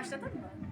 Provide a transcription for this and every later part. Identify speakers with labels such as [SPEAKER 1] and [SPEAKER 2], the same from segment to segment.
[SPEAKER 1] Başladın mı?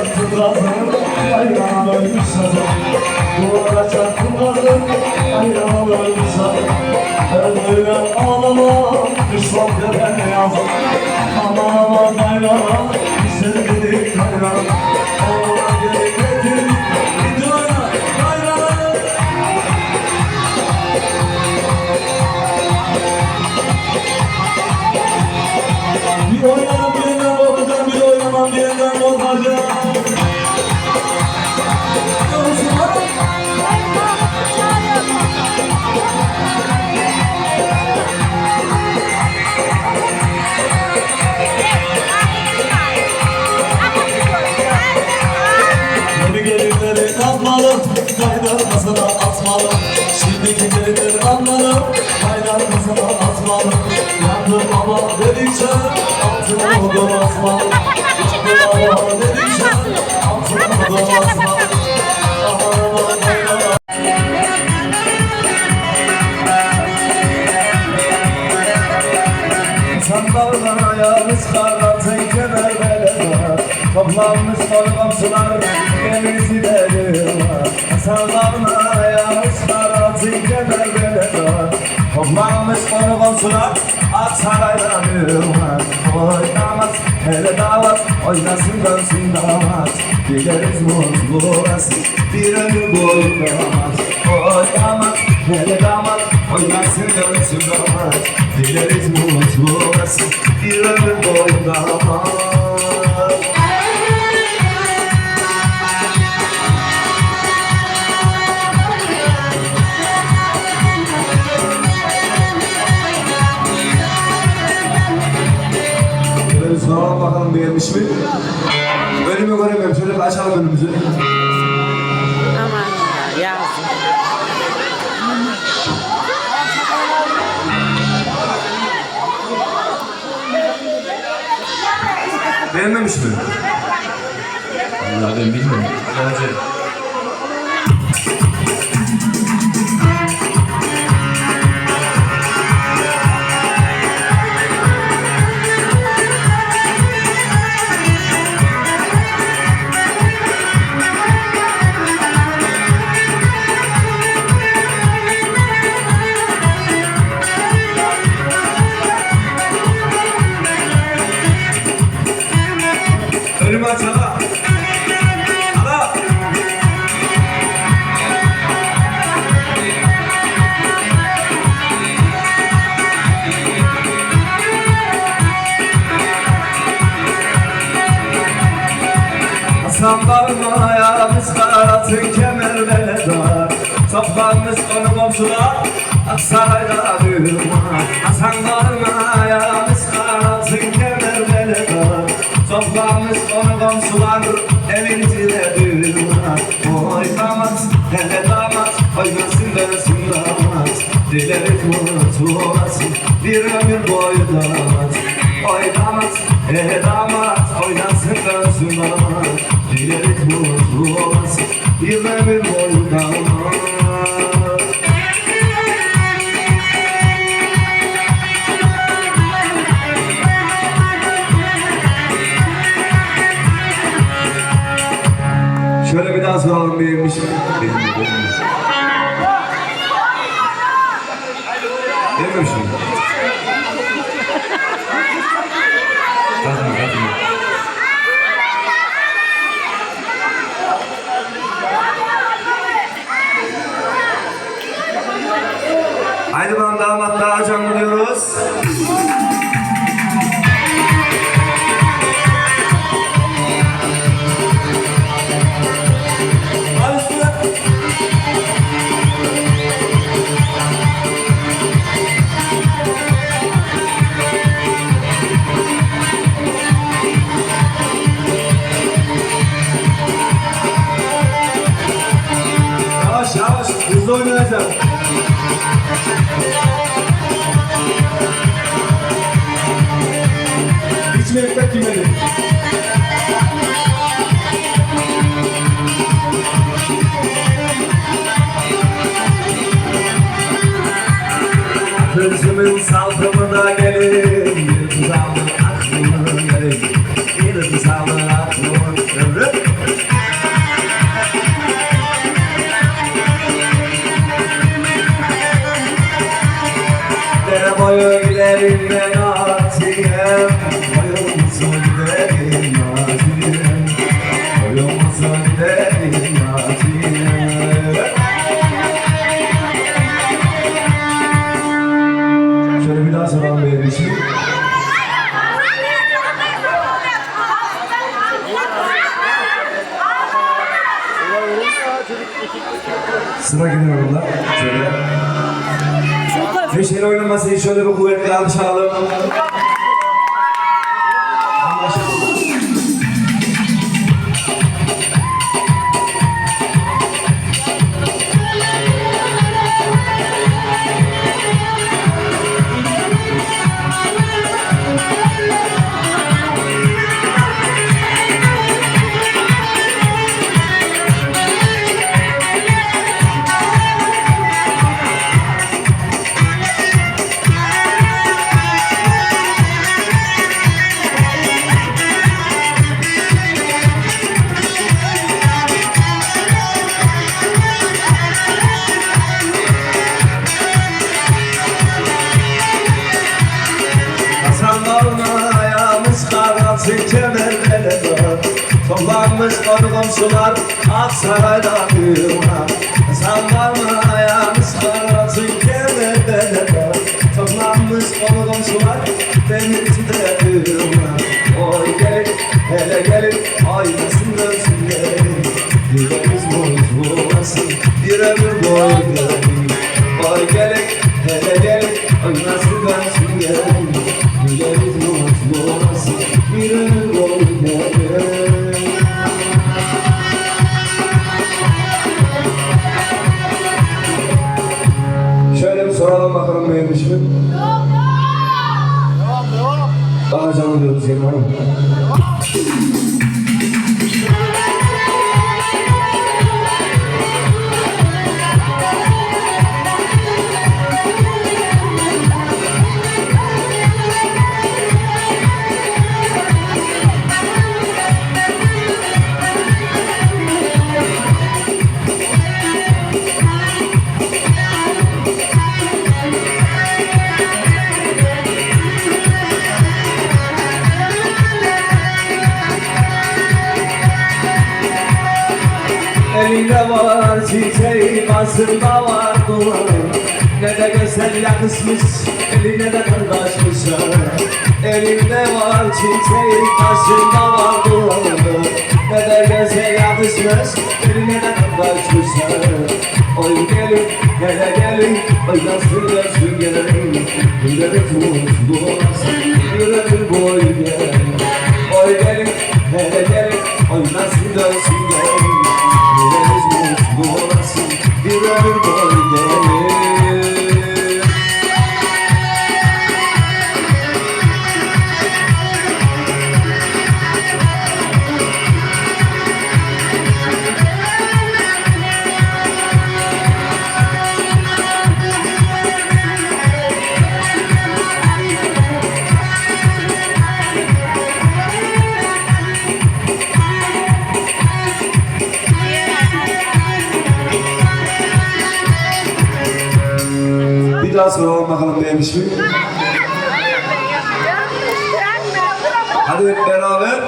[SPEAKER 2] Çarptım gazım, ayağım ölmüş sazım Duvara çarptım gazım, ayağım ölmüş sazım Öldüren ağlama, düşman ben yazım Aman aman dedik bayram kaynar masana atmalı. Şimdiki gelinleri anladım, kaynar masana atmalı. Yandım ama dedikçe, altına odun asmalı Yandım ama dedikçe, altına odun Aman aman kaynar Sandaldan Toplanmış torbansılar denizi derine Sandaldan ayağını çıkartın kemer beleme Toplanmış torbansılar Aksaray'dan yürüme Oynamaz hele davat Oynasın dönsün damat Gideriz mutlu burası Bir ömür boyu damat Oynamaz
[SPEAKER 1] Hele damat oynasın dönsün damat Dileriz mutlu olasın bir ömür boyu damat Soralım bakalım beğenmiş mi? Önümü göremiyorum. Şöyle bir açalım önümüzü.
[SPEAKER 3] Aman ya yazdım.
[SPEAKER 1] Beğenmemiş mi?
[SPEAKER 2] Ben bilmiyorum.
[SPEAKER 1] Bence. Toplanmış konu komşular Aksaray'da durma Hasan bağırmaya biz karatın kemer dar Toplanmış konu komşular Evincide durma Oy damat hele damat Oynasın dönsün damat? Dilerik olasın Bir ömür boyu damat. Oy damat, hele damat Oynasın dönsün damat? Dilerik olasın Bir ömür boyu damat daha soralım Hırsımın saltımına gelin Sıra gidiyor onlar. Şöyle. Neşeli oynaması için şöyle bir kuvvetli alkış alalım. Yoktur komşular Aksaray'da düğme Sallarma ayağını sarasın Gelir belede Toplanmış konu komşular Benim için de düğme Oy gelin hele gelin Aynasın dönsün gelin Bir ömür bozulmasın Bir ömür boy gelin. Oy gelin hele gelin Aynasın çiçeği, başında var duvar Ne de güzel yakışmış, eline de kardeşmiş Elinde var çiçeği, başında var duvar Ne de güzel yakışmış, eline de kardeşmiş Oy gelin, hele gelin, oy nasıl nasıl gelin. Mutlu olasın, yüreğim boy gelin Oy gelin, hele gelin, oy nasıl dönsün gelin Hadi hep beraber.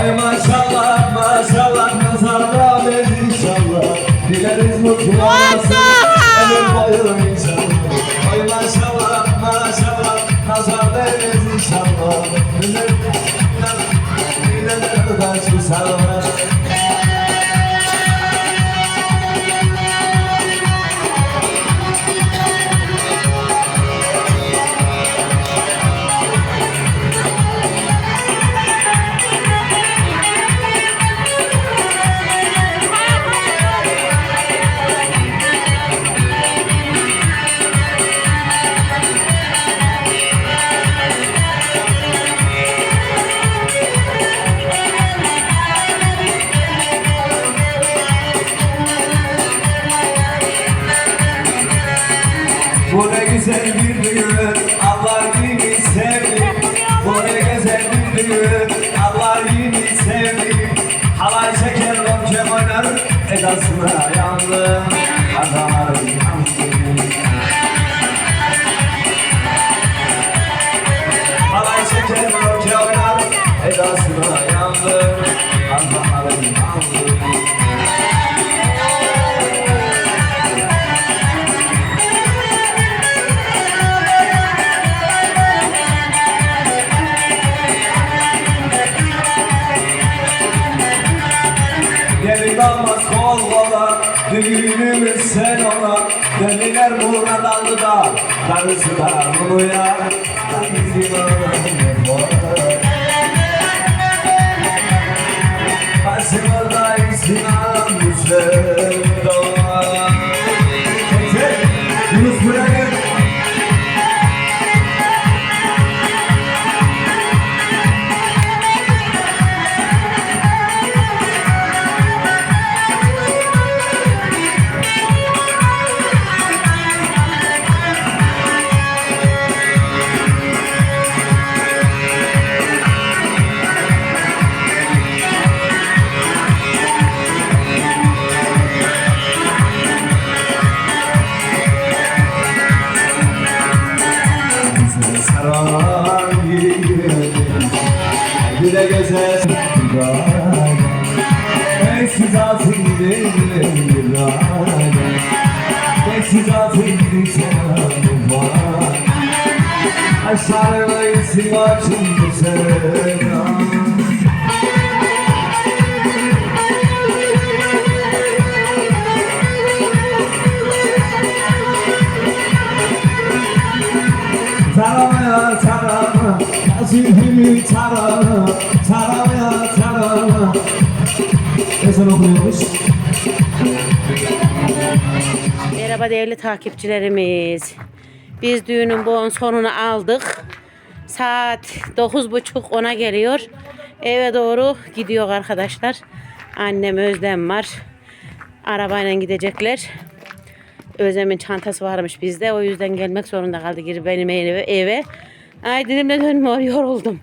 [SPEAKER 1] Ay maşallah maşallah nazarda ver inşallah Dileriz mutlu olasın ömür boyu inşallah Ay maşallah maşallah nazar veririz inşallah Ömür Dileriz kaç inşallah da Darısı da bunu ya Darısı da bunu sarılıyız başımıza Taramaya tarama, zihnimi tarama, taramaya tarama Ezan okuyoruz.
[SPEAKER 3] Merhaba değerli takipçilerimiz. Biz düğünün bon sonunu aldık. Saat 9.30-10'a geliyor. Eve doğru gidiyor arkadaşlar. Annem Özlem var. Arabayla gidecekler. Özlem'in çantası varmış bizde. O yüzden gelmek zorunda kaldı geri benim eve. eve. Ay dilimle dönmüyor yoruldum.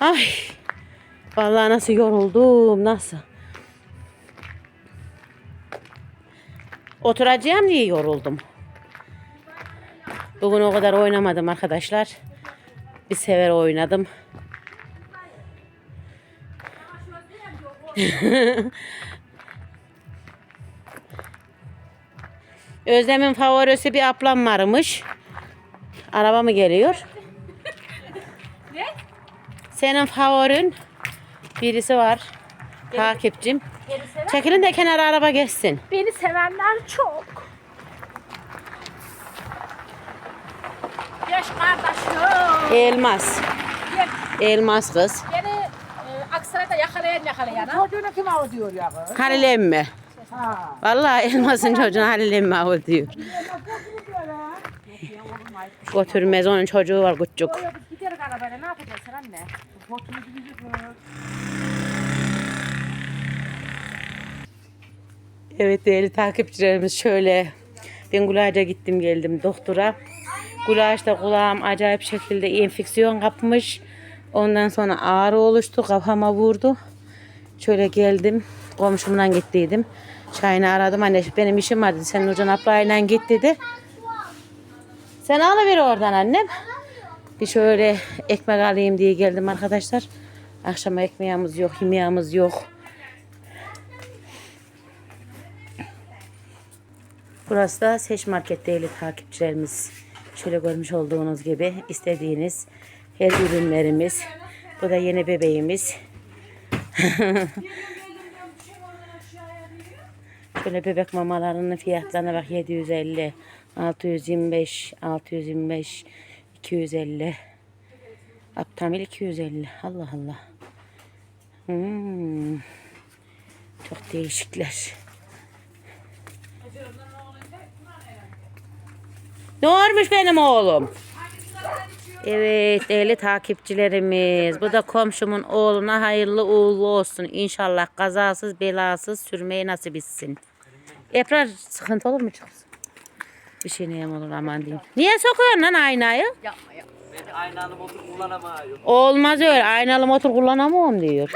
[SPEAKER 3] Ay. Vallahi nasıl yoruldum nasıl. Oturacağım diye yoruldum. Bugün o kadar oynamadım arkadaşlar. Bir sever oynadım. Özlem'in favorisi bir ablam varmış. Araba mı geliyor?
[SPEAKER 4] Ne?
[SPEAKER 3] Senin favorin birisi var. Takipçim. Çekilin de kenara araba geçsin.
[SPEAKER 4] beni sevenler çok. Yaş kardeşim.
[SPEAKER 3] Elmas.
[SPEAKER 4] Gel,
[SPEAKER 3] Elmas kız.
[SPEAKER 4] Yeni e, Aksaray'da yakalayan yakalayan. ha.
[SPEAKER 5] Çocuğuna kim av diyor ya kız?
[SPEAKER 3] Halil emmi.
[SPEAKER 5] Ha.
[SPEAKER 3] Vallahi elmasın çocuğuna Halil emmi avı diyor. Götürmez onun çocuğu var küçük.
[SPEAKER 4] Biz gideriz arabayla ne yapacağız sen anne?
[SPEAKER 3] Evet değerli takipçilerimiz şöyle. Ben Gulayca gittim geldim doktora. Gulayc'ta kulağım acayip şekilde enfeksiyon kapmış. Ondan sonra ağrı oluştu. Kafama vurdu. Şöyle geldim. Komşumdan gittiydim. Şahin'i aradım. Anne benim işim var dedi. Sen Nurcan ablayla git dedi. Sen alıver oradan annem. Bir şöyle ekmek alayım diye geldim arkadaşlar. Akşama ekmeğimiz yok, yemeğimiz yok. Burası da Seç Market değerli takipçilerimiz. Şöyle görmüş olduğunuz gibi istediğiniz her ürünlerimiz. Bu da yeni bebeğimiz. Şöyle bebek mamalarının fiyatlarına bak 750, 625, 625, 250. Aptamil 250. Allah Allah. Hmm. Çok değişikler. Ne olmuş benim oğlum? Evet değerli takipçilerimiz. Bu da komşumun oğluna hayırlı uğurlu olsun. İnşallah kazasız belasız sürmeyi nasip etsin. Ebrar sıkıntı olur mu çok? Bir şey neyim olur aman diyeyim. Niye sokuyorsun lan aynayı?
[SPEAKER 5] Aynanı motor kullanamıyor.
[SPEAKER 3] Olmaz öyle. Aynalı motor kullanamam diyor.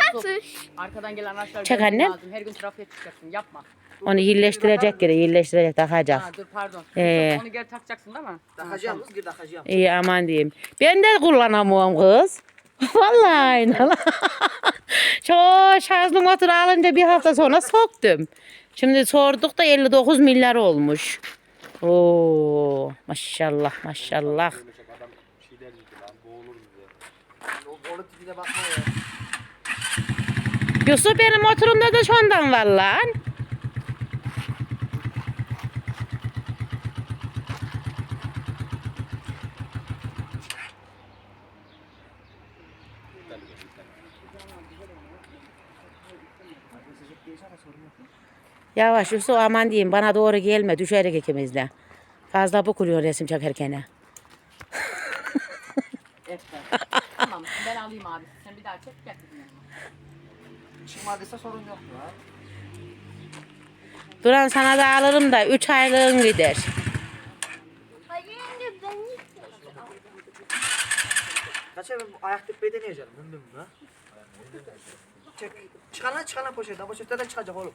[SPEAKER 5] Arkadan gelen araçlar
[SPEAKER 3] Çek
[SPEAKER 5] görmen
[SPEAKER 3] annem.
[SPEAKER 5] lazım. Her gün trafiğe çıkacaksın. Yapma.
[SPEAKER 3] Onu iyileştirecek geri. iyileştirecek takacak.
[SPEAKER 5] Ha dur pardon.
[SPEAKER 3] Ee.
[SPEAKER 5] Onu geri takacaksın değil mi?
[SPEAKER 2] Takacağım kız, gir takacağım.
[SPEAKER 3] İyi aman diyeyim. Ben de kullanamıyorum kız. Vallahi aynalı. Şu şarjlı motor alınca bir hafta sonra soktum. Şimdi sorduk da 59 milyar olmuş. Oo maşallah maşallah.
[SPEAKER 2] Onun tipine bakma ya.
[SPEAKER 3] Yusuf benim motorumda da şundan var lan. Yavaş Yusuf aman diyeyim bana doğru gelme düşerik ikimiz de. Fazla bukuluyor resim çekerken.
[SPEAKER 5] Evet. tamam ben alayım abi. Sen bir daha çek gel bizim yanıma.
[SPEAKER 2] Çıkmadıysa sorun yok ya.
[SPEAKER 3] Duran sana da alırım da 3 aylığın gider.
[SPEAKER 2] Kaça ben bu ayak tıkmayı deneyeceğim. Döndüm mü? Çek. Çıkan lan poşetten. Poşetten çıkacak oğlum.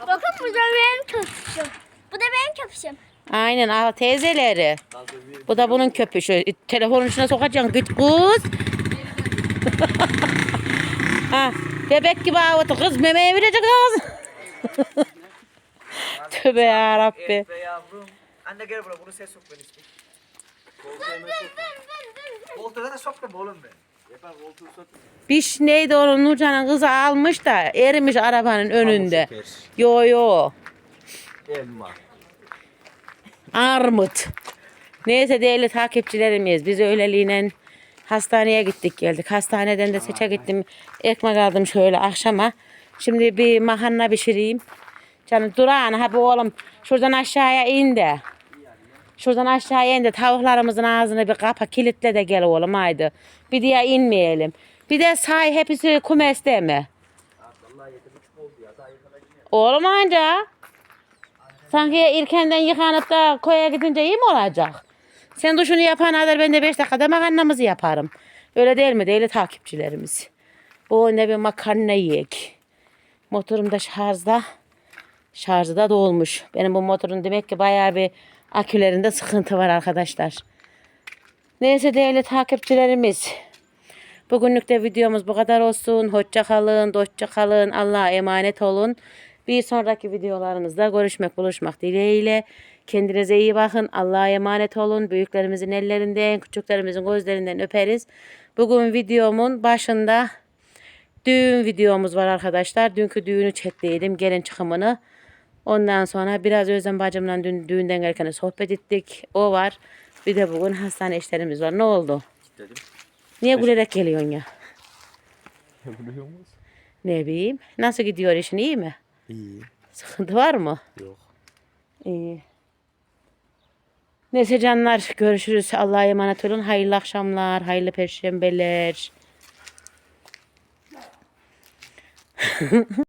[SPEAKER 6] Bakın bu da benim köpüşüm. Bu da benim köpüşüm.
[SPEAKER 3] Aynen al teyzeleri. Bu da bunun köpüşü. Telefonun içine sokacaksın gıt kız. ha, bebek gibi avuttu kız memeye verecek kız. Tövbe
[SPEAKER 2] be yavrum. Anne gel buraya. Bunu sen sok ben istiyorum. Koltuğa da sokma oğlum be.
[SPEAKER 3] Biş neydi onun Nurcan'ın kızı almış da erimiş arabanın önünde. Yo yo.
[SPEAKER 2] Elma.
[SPEAKER 3] Armut. Neyse değerli takipçilerimiz biz öyleliğine Hastaneye gittik geldik. Hastaneden de seçe gittim. Ekmek aldım şöyle akşama. Şimdi bir makarna pişireyim. Canım durağın ha bu oğlum şuradan aşağıya in de. Şuradan aşağıya in de tavuklarımızın ağzını bir kapa kilitle de gel oğlum haydi. Bir diye inmeyelim. Bir de say hepsi kumeste mi? Oğlum anca. Sanki erkenden yıkanıp da koya gidince iyi mi olacak? Sen duşunu yapan kadar ben de 5 dakikada makarnamızı yaparım. Öyle değil mi? Değil takipçilerimiz. Bu ne bir makarna yiyek. Motorum da şarjda. Şarjı da dolmuş. Benim bu motorun demek ki bayağı bir akülerinde sıkıntı var arkadaşlar. Neyse değerli takipçilerimiz. Bugünlük de videomuz bu kadar olsun. Hoşça kalın, dostça kalın. Allah'a emanet olun. Bir sonraki videolarımızda görüşmek, buluşmak dileğiyle. Kendinize iyi bakın. Allah'a emanet olun. Büyüklerimizin ellerinden, küçüklerimizin gözlerinden öperiz. Bugün videomun başında düğün videomuz var arkadaşlar. Dünkü düğünü çektiydim. Gelin çıkımını. Ondan sonra biraz Özlem bacımla dün düğünden gelirken sohbet ettik. O var. Bir de bugün hastane işlerimiz var. Ne oldu? Niye gülerek geliyorsun ya? Ne bileyim. Nasıl gidiyor işin iyi mi?
[SPEAKER 1] İyi.
[SPEAKER 3] Sıkıntı var mı?
[SPEAKER 1] Yok.
[SPEAKER 3] İyi. Neyse canlar görüşürüz. Allah'a emanet olun. Hayırlı akşamlar, hayırlı perşembeler.